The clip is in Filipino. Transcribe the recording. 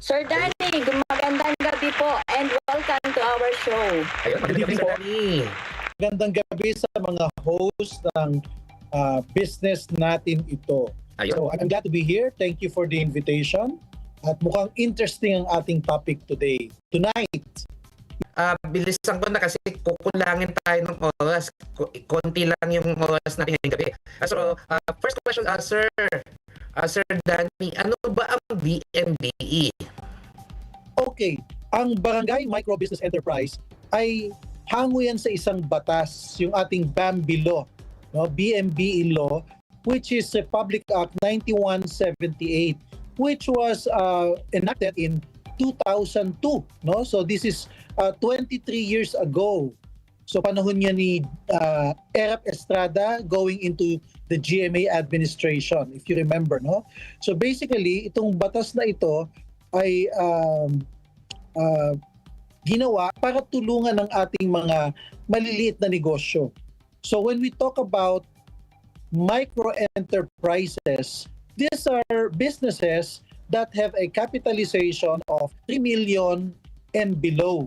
Sir Danny, magandang gabi po and welcome to our show. Ayun, magandang gabi. Magandang gabi sa mga host ng ah, business natin ito. Ayun. So I'm glad to be here. Thank you for the invitation. At mukhang interesting ang ating topic today. Tonight, Ah, bilisan ko na kasi kukulangin tayo ng oras. Ko- Konti lang yung oras natin ngayong gabi. Ah, so, ah, first question, ah, sir. Ah, sir Danny, ano ba ang BMBE? okay, ang Barangay Micro Business Enterprise ay hango yan sa isang batas, yung ating BAMBI law, no? BMBE law, which is a Public Act 9178, which was uh, enacted in 2002. No? So this is uh, 23 years ago. So panahon niya ni uh, Erap Estrada going into the GMA administration, if you remember. No? So basically, itong batas na ito ay um, uh, ginawa para tulungan ng ating mga maliliit na negosyo. So when we talk about micro enterprises, these are businesses that have a capitalization of 3 million and below.